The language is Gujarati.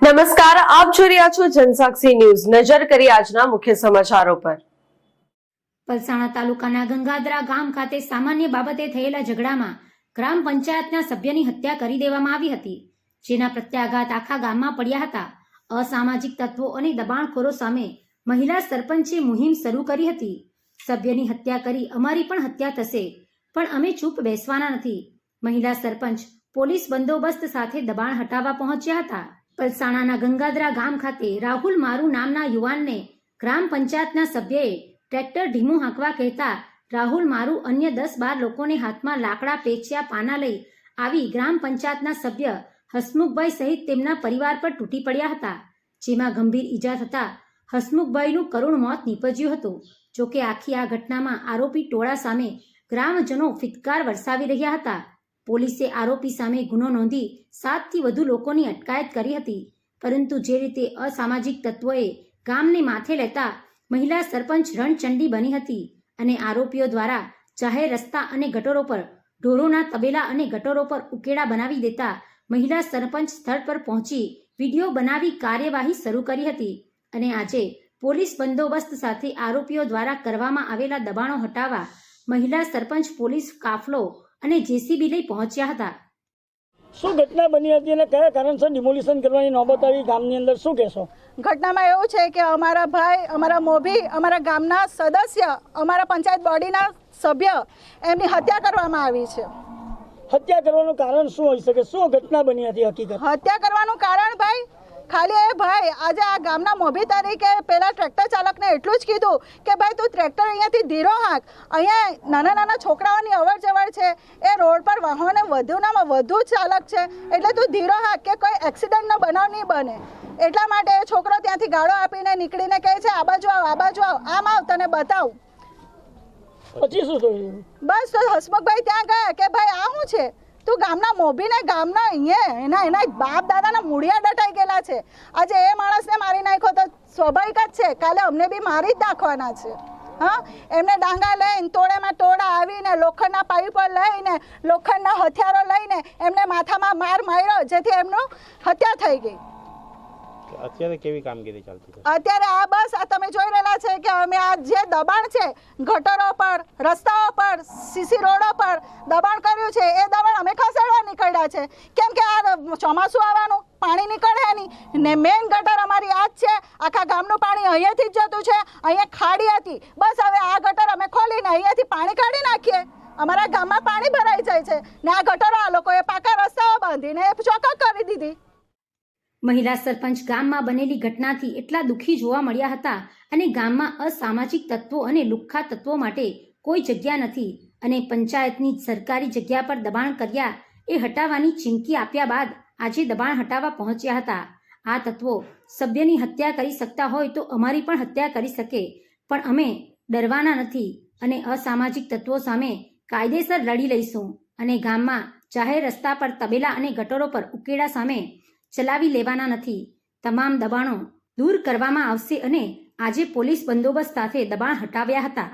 નમસ્કાર, આપ જોઈ રહ્યા છો જનસાક્ષી ન્યૂઝ. નજર કરી આજના મુખ્ય સમાચારો પર. પલસાણા તાલુકાના ગંગાધરા ગામ ખાતે સામાન્ય બાબતે થયેલા ઝઘડામાં ગ્રામ પંચાયતના સભ્યની હત્યા કરી દેવામાં આવી હતી, જેના પ્રત્યાઘાત આખા ગામમાં પડ્યા હતા. અસામાજિક તત્વો અને દબાણખોરો સામે મહિલા સરપંચે મુહિમ શરૂ કરી હતી. સભ્યની હત્યા કરી અમારી પણ હત્યા થશે, પણ અમે ચૂપ બેસવાના નથી. મહિલા સરપંચ, પોલીસ બંદોબસ્ત સાથે દબાણ હટાવવા પહોંચ્યા હતા. પલસાણાના ગંગાધરા ગામ ખાતે રાહુલ મારુ નામના યુવાનને ગ્રામ પંચાયતના સભ્યએ ટ્રેક્ટર ધીમું હાંકવા કહેતા રાહુલ મારુ અન્ય દસ બાર લોકોને હાથમાં લાકડા પેચ્યા પાના લઈ આવી ગ્રામ પંચાયતના સભ્ય હસમુખભાઈ સહિત તેમના પરિવાર પર તૂટી પડ્યા હતા, જેમાં ગંભીર ઈજા થતા હસમુખભાઈનું કરુણ મોત નીપજ્યું હતું. જોકે આખી આ ઘટનામાં આરોપી ટોળા સામે ગ્રામજનો ફિટકાર વરસાવી રહ્યા હતા. પોલીસે આરોપી સામે ગુનો નોંધી સાતથી વધુ લોકોની અટકાયત કરી હતી. પરંતુ જે રીતે અસામાજિક તત્વોએ ગામને માથે લેતા મહિલા સરપંચ રણચંડી બની હતી અને આરોપીઓ દ્વારા જાહેર રસ્તા અને ગટરો પર ઢોરોના તબેલા અને ગટરો પર ઉકેડા બનાવી દેતા મહિલા સરપંચ સ્થળ પર પહોંચી વીડિયો બનાવી કાર્યવાહી શરૂ કરી હતી અને આજે પોલીસ બંદોબસ્ત સાથે આરોપીઓ દ્વારા કરવામાં આવેલા દબાણો હટાવવા મહિલા સરપંચ પોલીસ કાફલો અને જેસીબી લઈ પહોંચ્યા હતા. શું ઘટના બની હતી અને કયા કારણસર ડિમોલિશન કરવાની નોબત આવી? ગામની અંદર શું કહેશો? ઘટનામાં એવું છે કે અમારા ભાઈ અમારા મોભી અમારા ગામના સદસ્ય અમારા પંચાયત બોડીના સભ્ય એમની હત્યા કરવામાં આવી છે. હત્યા કરવાનું કારણ શું હોઈ શકે? શું ઘટના બની હતી હકીકત? હત્યા કરવાનું કારણ ભાઈ ખાલી એ ભાઈ આજે આ ગામના મોભી તરીકે પેલા ટ્રેક્ટર ચાલકને એટલું જ કીધું કે ભાઈ તું ટ્રેક્ટર અહીંયાથી ધીરો હાંક. અહીંયા નાના નાના છોકરાઓની અવર જવર છે. એ રોડ પર વાહનો વધુનામાં વધુ ચાલક છે. એટલે તું ધીરો હાંક કે કોઈ એક્સિડન્ટનો બનાવ નહીં બને. એટલા માટે એ છોકરો ત્યાંથી ગાળો આપીને નીકળીને કહે છે આ બાજુ આવ આ બાજુ આવ. આમ આવ તને બતાવું. પછી શું થયું? બસ તો હસમુખભાઈ ત્યાં ગયા કે ભાઈ આ શું છે? તું ગામના મોભીને ગામના અહીંયા એના એના બાપ દાદાના મૂળિયા દટાઈ ગયેલા છે. આજે એ માણસને મારી નાખ્યો તો સ્વાભાવિક જ છે. કાલે અમને બી મારી જ નાખવાના છે. હા? એમને ડાંગા લઈને તોડામાં તોડા આવીને લોખંડના પાઇપો લઈને લોખંડના હથિયારો લઈને એમને માથામાં માર માર્યો જેથી એમનું હત્યા થઈ ગઈ. અત્યારે કેવી કામગીરી ચાલતી છે? અત્યારે આ બસ આ તમે જોઈ રહેલા છે કે અમે આ જે દબાણ છે ગટરો પર રસ્તાઓ પર સીસી રોડો પર દબાણ કર્યું છે. એ દબાણ અમે છે. કેમ કે આ ચોમાસું આવવાનું, પાણી નીકળે નહીં. ને મેઇન ગટર અમારી આ જ છે. આખા ગામનું પાણી અહીંયાથી જ જતું છે. અહીંયા ખાડી હતી. બસ હવે આ ગટર અમે ખોલીને અહીંયાથી પાણી કાઢી નાખીએ. અમારા ગામમાં પાણી ભરાઈ જાય છે. ને આ ગટરો આ લોકોએ પાકા રસ્તાઓ બાંધીને ચોખ્ખા કરી દીધી. મહિલા સરપંચ ગામમાં બનેલી ઘટનાથી એટલા દુઃખી જોવા મળ્યા હતા અને ગામમાં અસામાજિક તત્વો અને લુખ્ખા તત્વો માટે કોઈ જગ્યા નથી. અને પંચાયતની સરકારી જગ્યા પર દબાણ કર્યા એ હટાવવાની ચીમકી આપ્યા બાદ આજે દબાણ હટાવવા પહોંચ્યા હતા. આ તત્વો સભ્યની હત્યા કરી શકતા હોય તો અમારી પણ હત્યા કરી શકે, પણ અમે ડરવાના નથી અને અસામાજિક તત્વો સામે કાયદેસર લડી લઈશું અને ગામમાં જાહેર રસ્તા પર તબેલા અને ગટરો પર ઉકેડા સામે ચલાવી લેવાના નથી. તમામ દબાણો દૂર કરવામાં આવશે અને આજે પોલીસ બંદોબસ્ત સાથે દબાણ હટાવ્યા હતા.